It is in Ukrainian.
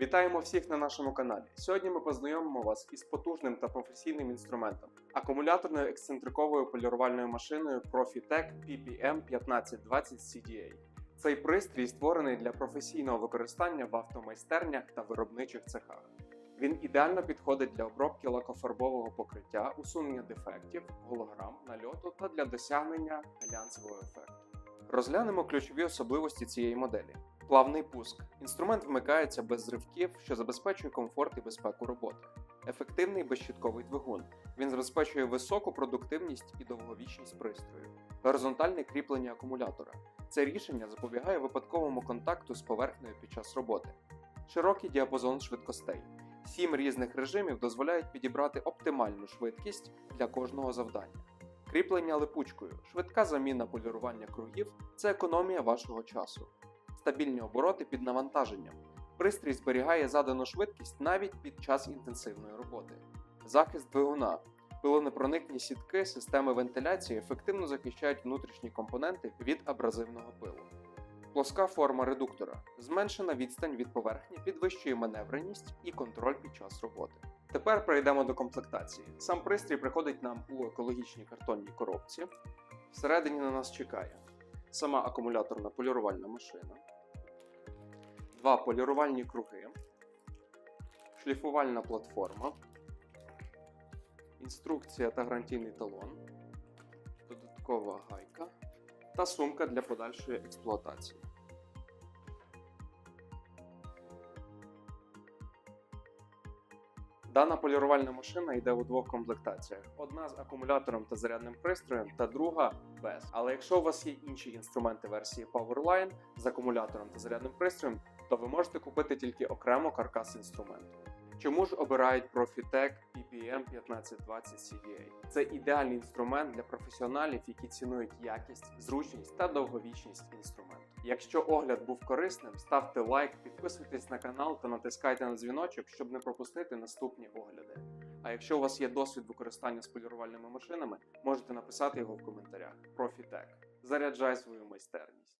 Вітаємо всіх на нашому каналі. Сьогодні ми познайомимо вас із потужним та професійним інструментом акумуляторною ексцентриковою полірувальною машиною Profitec PPM 1520 CDA. Цей пристрій створений для професійного використання в автомайстернях та виробничих цехах. Він ідеально підходить для обробки лакофарбового покриття, усунення дефектів, голограм, нальоту та для досягнення глянцевого ефекту. Розглянемо ключові особливості цієї моделі. Плавний пуск. Інструмент вмикається без зривків, що забезпечує комфорт і безпеку роботи. Ефективний безщітковий двигун. Він забезпечує високу продуктивність і довговічність пристрою. Горизонтальне кріплення акумулятора. Це рішення запобігає випадковому контакту з поверхнею під час роботи. Широкий діапазон швидкостей. Сім різних режимів дозволяють підібрати оптимальну швидкість для кожного завдання. Кріплення липучкою, швидка заміна полірування кругів це економія вашого часу. Стабільні обороти під навантаженням. Пристрій зберігає задану швидкість навіть під час інтенсивної роботи. Захист двигуна. Пилонепроникні сітки системи вентиляції ефективно захищають внутрішні компоненти від абразивного пилу. Плоска форма редуктора. Зменшена відстань від поверхні підвищує маневреність і контроль під час роботи. Тепер перейдемо до комплектації. Сам пристрій приходить нам у екологічній картонній коробці. Всередині на нас чекає сама акумуляторна полірувальна машина, два полірувальні круги, шліфувальна платформа, інструкція та гарантійний талон, додаткова гайка та сумка для подальшої експлуатації. Дана полірувальна машина йде у двох комплектаціях: одна з акумулятором та зарядним пристроєм, та друга без. Але якщо у вас є інші інструменти версії Powerline з акумулятором та зарядним пристроєм, то ви можете купити тільки окремо каркас інструменту. Чому ж обирають Profitec PPM 1520 CDA? Це ідеальний інструмент для професіоналів, які цінують якість, зручність та довговічність інструменту. Якщо огляд був корисним, ставте лайк, підписуйтесь на канал та натискайте на дзвіночок, щоб не пропустити наступні огляди. А якщо у вас є досвід використання з полірувальними машинами, можете написати його в коментарях. Profitec. Заряджай свою майстерність.